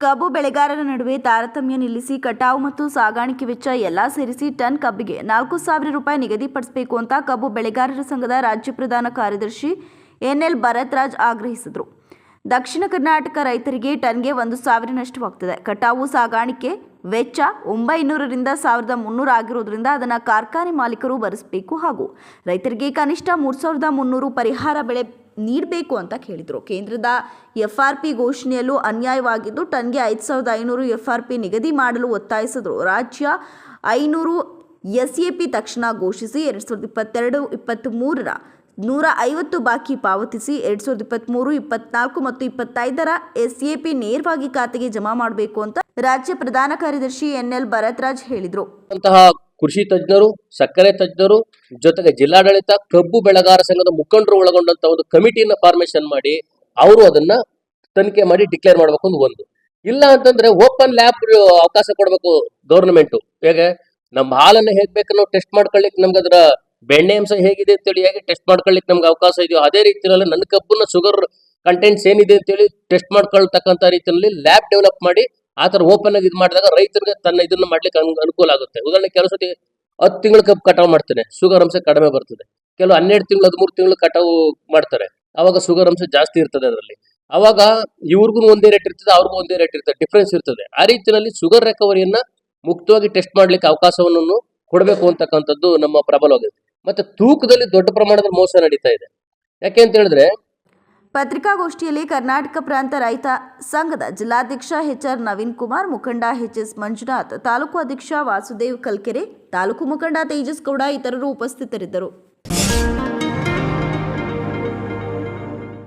ಕಬ್ಬು ಬೆಳೆಗಾರರ ನಡುವೆ ತಾರತಮ್ಯ ನಿಲ್ಲಿಸಿ, ಕಟಾವು ಮತ್ತು ಸಾಗಾಣಿಕೆ ವೆಚ್ಚ ಎಲ್ಲ ಸೇರಿಸಿ ಟನ್ ಕಬ್ಬಿಗೆ ನಾಲ್ಕು ಸಾವಿರ ರೂಪಾಯಿ ನಿಗದಿಪಡಿಸಬೇಕು ಅಂತ ಕಬ್ಬು ಬೆಳೆಗಾರರ ಸಂಘದ ರಾಜ್ಯ ಪ್ರಧಾನ ಕಾರ್ಯದರ್ಶಿ ಎನ್ಎಲ್ ಭರತ್ ರಾಜ್ ಆಗ್ರಹಿಸಿದರು. ದಕ್ಷಿಣ ಕರ್ನಾಟಕ ರೈತರಿಗೆ ಟನ್ಗೆ ಒಂದು ಸಾವಿರ ನಷ್ಟವಾಗ್ತದೆ. ಕಟಾವು, ಸಾಗಾಣಿಕೆ ವೆಚ್ಚ ಒಂಬೈನೂರರಿಂದ ಸಾವಿರದ ಮುನ್ನೂರು ಆಗಿರೋದ್ರಿಂದ ಅದನ್ನು ಕಾರ್ಖಾನೆ ಮಾಲೀಕರು ಭರಿಸಬೇಕು ಹಾಗೂ ರೈತರಿಗೆ ಕನಿಷ್ಠ ಮೂರು ಸಾವಿರದ ಮುನ್ನೂರು ಪರಿಹಾರ ಬೆಳೆ ನೀಡಬೇಕು ಅಂತ ಕೇಳಿದರು. ಕೇಂದ್ರದ ಎಫ್ ಆರ್ ಪಿ ಘೋಷಣೆಯಲ್ಲೂ ಅನ್ಯಾಯವಾಗಿದ್ದು, ಟನ್ಗೆ ಐದು ಸಾವಿರದ ಐನೂರು ಎಫ್ ಆರ್ ಪಿ ನಿಗದಿ ಮಾಡಲು ಒತ್ತಾಯಿಸಿದರು. ರಾಜ್ಯ ಐನೂರು ಎಸ್ ಎ ಪಿ ತಕ್ಷಣ ಘೋಷಿಸಿ ಎರಡು ಸಾವಿರದ ಇಪ್ಪತ್ತೆರಡು, ಇಪ್ಪತ್ತ್ಮೂರರ ನೂರ ಐವತ್ತು ಬಾಕಿ ಪಾವತಿಸಿ ಎರಡು ಸಾವಿರದ ಇಪ್ಪತ್ತ್ಮೂರು ಇಪ್ಪತ್ನಾಲ್ಕು ಮತ್ತು ಇಪ್ಪತ್ತೈದರ ಎಸ್ ಎ ಪಿ ನೇರವಾಗಿ ಖಾತೆಗೆ ಜಮಾ ಮಾಡಬೇಕು ಅಂತ ರಾಜ್ಯ ಪ್ರಧಾನ ಕಾರ್ಯದರ್ಶಿ ಎನ್ಎಲ್ ಭರತ್ರಾಜ್ ಹೇಳಿದರು. ಕೃಷಿ ತಜ್ಞರು, ಸಕ್ಕರೆ ತಜ್ಞರು, ಜೊತೆಗೆ ಜಿಲ್ಲಾಡಳಿತ, ಕಬ್ಬು ಬೆಳೆಗಾರ ಸಂಘದ ಮುಖಂಡರು ಒಳಗೊಂಡಂತ ಒಂದು ಕಮಿಟಿನ ಫಾರ್ಮೇಶನ್ ಮಾಡಿ ಅವರು ಅದನ್ನ ತನಿಖೆ ಮಾಡಿ ಡಿಕ್ಲೇರ್ ಮಾಡಬೇಕು ಅಂತ ಒಂದು. ಇಲ್ಲ ಅಂತಂದ್ರೆ ಓಪನ್ ಲ್ಯಾಬ್ ಅವಕಾಶ ಕೊಡಬೇಕು ಗವರ್ನಮೆಂಟ್ ಹೇಗೆ? ನಮ್ಮ ಹಾಲನ್ನ ಹೇಗ್ ಬೇಕು ನಾವು ಟೆಸ್ಟ್ ಮಾಡ್ಕೊಳ್ಳಿಕ್ ನಮ್ಗೆ ಅದರ ಬೆಣ್ಣೆ ಅಂಶ ಹೇಗಿದೆ ಅಂತೇಳಿ ಹೇಗೆ ಟೆಸ್ಟ್ ಮಾಡ್ಕೊಳ್ಳಿಕ್ ನಮ್ಗೆ ಅವಕಾಶ ಇದೆಯೋ ಅದೇ ರೀತಿಯಲ್ಲಿ ನನ್ನ ಕಬ್ಬನ್ನ ಶುಗರ್ ಕಂಟೆಂಟ್ಸ್ ಏನಿದೆ ಅಂತೇಳಿ ಟೆಸ್ಟ್ ಮಾಡ್ಕೊಳ್ತಕ್ಕಂಥ ರೀತಿಯಲ್ಲಿ ಲ್ಯಾಬ್ ಡೆವಲಪ್ ಮಾಡಿ ಆ ತರ ಓಪನ್ ಆಗಿ ಇದು ಮಾಡಿದಾಗ ರೈತರಿಗೆ ತನ್ನ ಇದನ್ನ ಮಾಡ್ಲಿಕ್ಕೆ ಅನು- ಅನುಕೂಲ ಆಗುತ್ತೆ. ಉದಾಹರಣೆ ಕೆಲವು ಸತಿ ಹತ್ತು ತಿಂಗಳ ಕಬ್ಬು ಕಟಾವು ಮಾಡ್ತಾನೆ ಶುಗರ್ ಅಂಶ ಕಡಿಮೆ ಬರ್ತದೆ. ಕೆಲವು ಹನ್ನೆರಡು ತಿಂಗಳು, ಹದಿಮೂರು ತಿಂಗಳು ಕಟಾವು ಮಾಡ್ತಾರೆ. ಅವಾಗ ಶುಗರ್ ಅಂಶ ಜಾಸ್ತಿ ಇರ್ತದೆ ಅದರಲ್ಲಿ. ಅವಾಗ ಇವ್ರಿಗೂ ಒಂದೇ ರೇಟ್ ಇರ್ತದೆ, ಅವ್ರಿಗೂ ಒಂದೇ ರೇಟ್ ಇರ್ತದೆ ಡಿಫ್ರೆನ್ಸ್ ಇರ್ತದೆ. ಆ ರೀತಿಯಲ್ಲಿ ಶುಗರ್ ರಿಕವರಿಯನ್ನ ಮುಕ್ತವಾಗಿ ಟೆಸ್ಟ್ ಮಾಡ್ಲಿಕ್ಕೆ ಅವಕಾಶವನ್ನು ಕೊಡಬೇಕು ಅಂತಕ್ಕಂಥದ್ದು ನಮ್ಮ ಪ್ರಬಲವಾಗಿದೆ ಮತ್ತೆ ತೂಕದಲ್ಲಿ ದೊಡ್ಡ ಪ್ರಮಾಣದಲ್ಲಿ ಮೋಸ ನಡೀತಾ ಇದೆ. ಯಾಕೆ ಅಂತ ಹೇಳಿದ್ರೆ ಪತ್ರಿಕಾಗೋಷ್ಠಿಯಲ್ಲಿ ಕರ್ನಾಟಕ ಪ್ರಾಂತ ರೈತ ಸಂಘದ ಜಿಲ್ಲಾಧ್ಯಕ್ಷ ಎಚ್ ಆರ್ ನವೀನ್ ಕುಮಾರ್, ಮುಖಂಡ ಎಚ್ ಎಸ್ ಮಂಜುನಾಥ್, ತಾಲೂಕು ಅಧ್ಯಕ್ಷ ವಾಸುದೇವ್ ಕಲ್ಕೆರೆ, ತಾಲೂಕು ಮುಖಂಡ ತೇಜಸ್ ಗೌಡ ಇತರರು ಉಪಸ್ಥಿತರಿದ್ದರು.